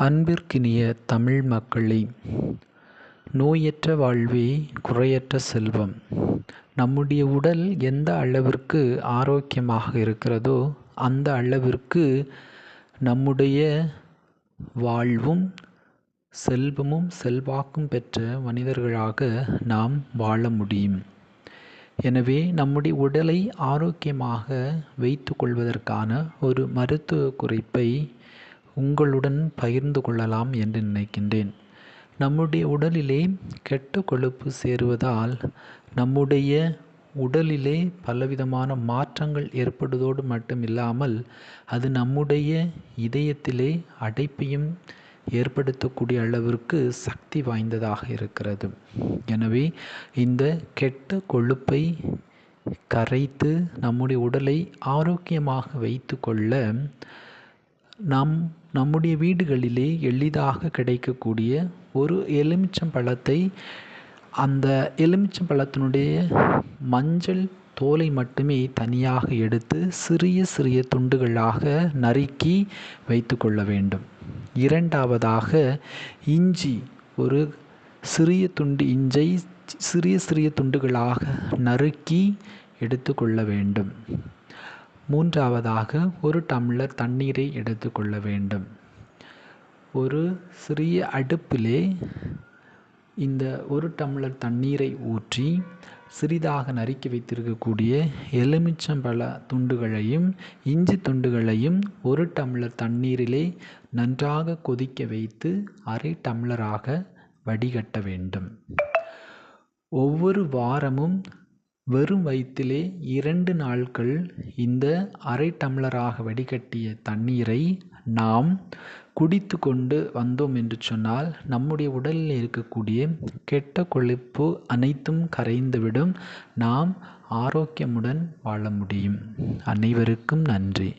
அன்பிற்கினிய தமிழ் மக்களே நோயற்ற வாழ்வே குறையற்ற செல்வம். நம்முடைய உடல் எந்த அளவிற்கு ஆரோக்கியமாக இருக்கிறதோ அந்த அளவிற்கு நம்முடைய வாழ்வும் செல்வமும் செல்வாக்கும் பெற்ற மனிதர்களாக நாம் வாழ முடியும். எனவே நம்முடைய உடலை ஆரோக்கியமாக வைத்து கொள்வதற்கான ஒரு மருத்துவ குறிப்பை உங்களுடன் பகிர்ந்து கொள்ளலாம் என்று நினைக்கின்றேன். நம்முடைய உடலிலே கெட்ட கொழுப்பு சேருவதால் நம்முடைய உடலிலே பலவிதமான மாற்றங்கள் ஏற்படுவதோடு மட்டும் இல்லாமல் அது நம்முடைய இதயத்திலே அடைப்பையும் ஏற்படுத்தக்கூடிய அளவிற்கு சக்தி வாய்ந்ததாக இருக்கிறது. எனவே இந்த கெட்ட கொழுப்பை கரைத்து நம்முடைய உடலை ஆரோக்கியமாக வைத்து கொள்ள நம் நம்முடைய வீடுகளிலே எளிதாக கிடைக்கக்கூடிய ஒரு எலுமிச்சம்பழத்தை அந்த எலுமிச்சம்பழத்தினுடைய மஞ்சள் தோலை மட்டுமே தனியாக எடுத்து சிறிய சிறிய துண்டுகளாக நறுக்கி வைத்து கொள்ள வேண்டும். இரண்டாவதாக இஞ்சி ஒரு சிறிய துண்டு இஞ்சை சிறிய சிறிய துண்டுகளாக நறுக்கி எடுத்துக்கொள்ள வேண்டும். மூன்றாவதாக ஒரு டம்ளர் தண்ணீரை எடுத்துக்கொள்ள வேண்டும். ஒரு சிறிய அடுப்பிலே இந்த ஒரு டம்ளர் தண்ணீரை ஊற்றி சிறிதாக நறுக்கி வைத்திருக்கக்கூடிய எலுமிச்சம்பழ துண்டுகளையும் இஞ்சி துண்டுகளையும் ஒரு டம்ளர் தண்ணீரிலே நன்றாக கொதிக்க வைத்து அரை டம்ளராக வடிகட்ட வேண்டும். ஒவ்வொரு வாரமும் வெறும் வயிற்றிலே இரண்டு நாட்கள் இந்த அரை டம்ளராக வடிகட்டிய தண்ணீரை நாம் குடித்து கொண்டு வந்தோம் என்று சொன்னால் நம்முடைய உடலில் இருக்கக்கூடிய கெட்ட கொழுப்பு அனைத்தும் கரைந்துவிடும். நாம் ஆரோக்கியமுடன் வாழ முடியும். அனைவருக்கும் நன்றி.